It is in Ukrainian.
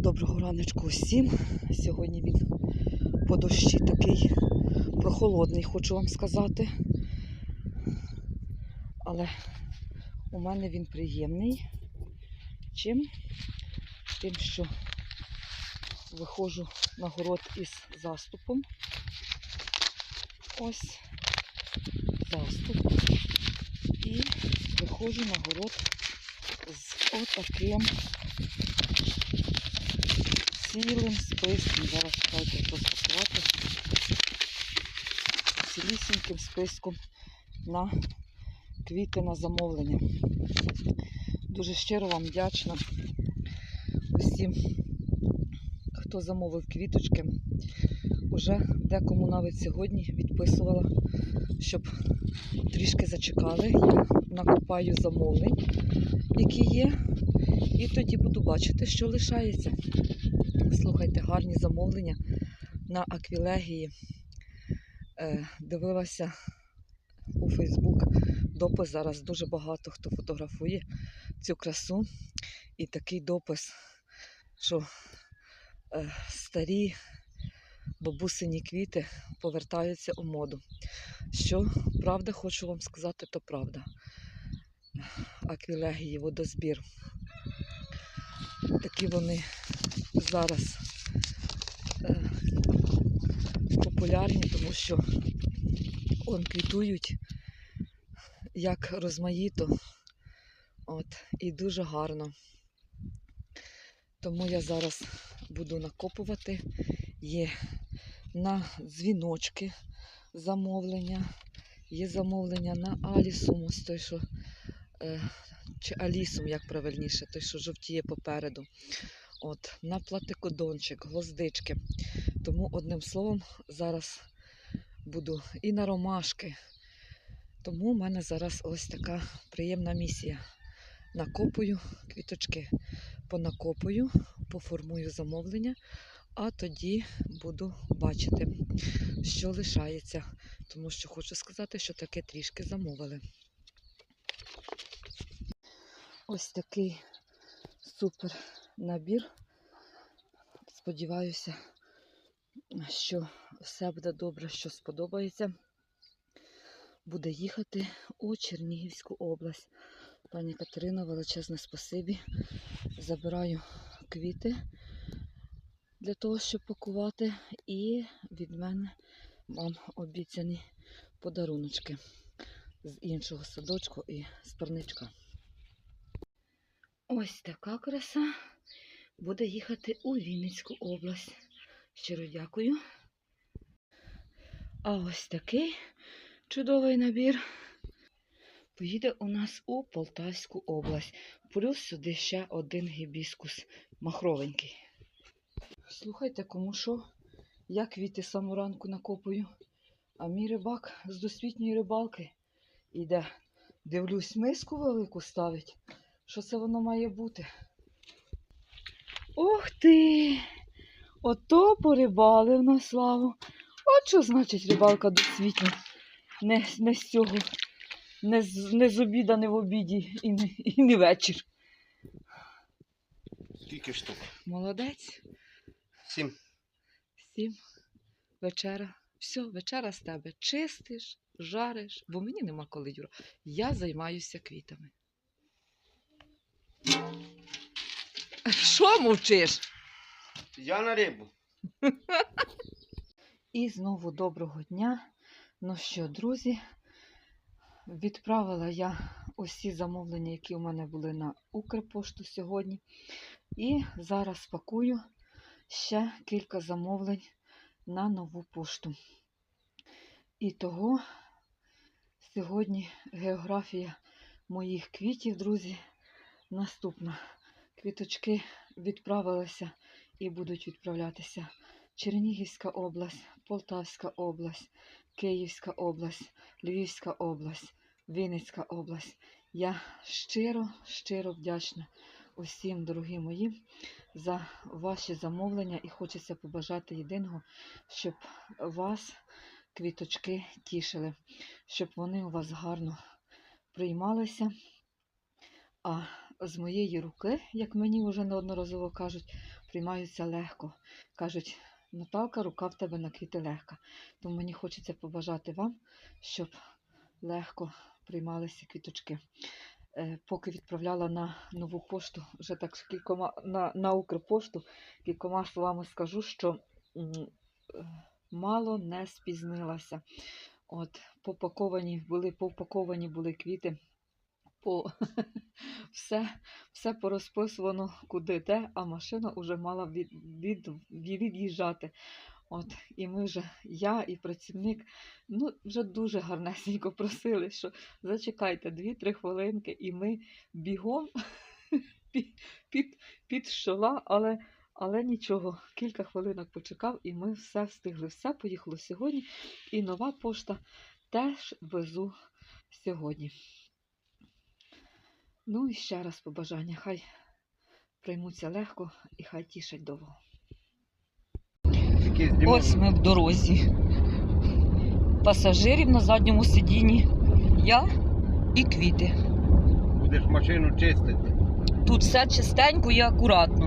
Доброго раночку усім. Сьогодні він по дощі такий прохолодний, хочу вам сказати. Але у мене він приємний. Чим? Тим, що виходжу на город із заступом. Ось заступ. І виходжу на город з отаким цілим списком. Зараз чекайте розпакувати. Цілісіньким списком на квіти на замовлення. Дуже щиро вам вдячна усім, хто замовив квіточки. Уже декому навіть сьогодні відписувала, щоб трішки зачекали. Я накопаю замовлень, які є, і тоді буду бачити, що лишається. Слухайте, гарні замовлення на аквілегії. Е, дивилася у Фейсбук допис. Зараз дуже багато хто фотографує цю красу. І такий допис, що е, старі бабусині квіти повертаються у моду. Що правда, хочу вам сказати, то правда. Аквілегії, водозбір. Такі вони зараз е, популярні, тому що он квітують як розмаїто. От, і дуже гарно. Тому я зараз буду накопувати. Є на дзвіночки замовлення, є замовлення на алісум, ось той, що, е, чи алісум, як правильніше, той, що жовтіє попереду. От, на платикодончик, гвоздички. Тому, одним словом, зараз буду і на ромашки. Тому в мене зараз ось така приємна місія. Накопую квіточки, понакопую, поформую замовлення, а тоді буду бачити, що лишається. Тому що хочу сказати, що таке трішки замовили. Ось такий супер набір. Сподіваюся, що все буде добре, що сподобається. Буде їхати у Чернігівську область. Пані Катерина, величезне спасибі. Забираю квіти для того, щоб пакувати. І від мене вам обіцяні подаруночки з іншого садочку і з парничка. Ось така краса буде їхати у Вінницьку область. Щиро дякую. А ось такий чудовий набір поїде у нас у Полтавську область. Плюс сюди ще один гібіскус махровенький. Слухайте, кому що, я квіти саму ранку накопую, а мій рибак з досвітньої рибалки іде. Дивлюсь, миску велику ставить. Що це воно має бути? Ух ти! Ото порибалив на славу. От що значить рибалка досвітня. Не, не з цього, не з, не з обіда, не в обіді і не, і не вечір. Скільки штук? Молодець. Сім. Сім. Вечера. Все, вечера з тебе. Чистиш, жариш, бо мені нема коли, Юра. Я займаюся квітами. Що мовчиш? Я на рибу. І знову доброго дня. Ну що, друзі, відправила я усі замовлення, які у мене були на Укрпошту сьогодні. І зараз пакую ще кілька замовлень на нову пошту. І того сьогодні географія моїх квітів, друзі, наступна. Квіточки відправилися і будуть відправлятися. Чернігівська область, Полтавська область, Київська область, Львівська область, Вінницька область. Я щиро, щиро вдячна усім, дорогі мої, за ваші замовлення і хочеться побажати єдиного, щоб вас квіточки тішили, щоб вони у вас гарно приймалися, а з моєї руки, як мені вже неодноразово кажуть, приймаються легко. Кажуть, Наталка, рука в тебе на квіти легка. Тому мені хочеться побажати вам, щоб легко приймалися квіточки. Е, Поки відправляла на нову пошту, вже так кількома на, на Укрпошту, кількома словами скажу, що е, мало не спізнилася. От, попаковані були, повпаковані були квіти, по все, все порозписувано куди де, а машина вже мала від, від, від'їжджати. От, і ми вже, я і працівник, ну, вже дуже гарнесенько просили, що зачекайте 2-3 хвилинки, і ми бігом під, під, під щола, але, але нічого, кілька хвилинок почекав, і ми все встигли. Все поїхало сьогодні. І нова пошта теж везу сьогодні. Ну і ще раз побажання. Хай приймуться легко і хай тішать довго. Ось ми в дорозі. Пасажирів на задньому сидінні. Я і квіти. Будеш машину чистити. Тут все чистенько і акуратно.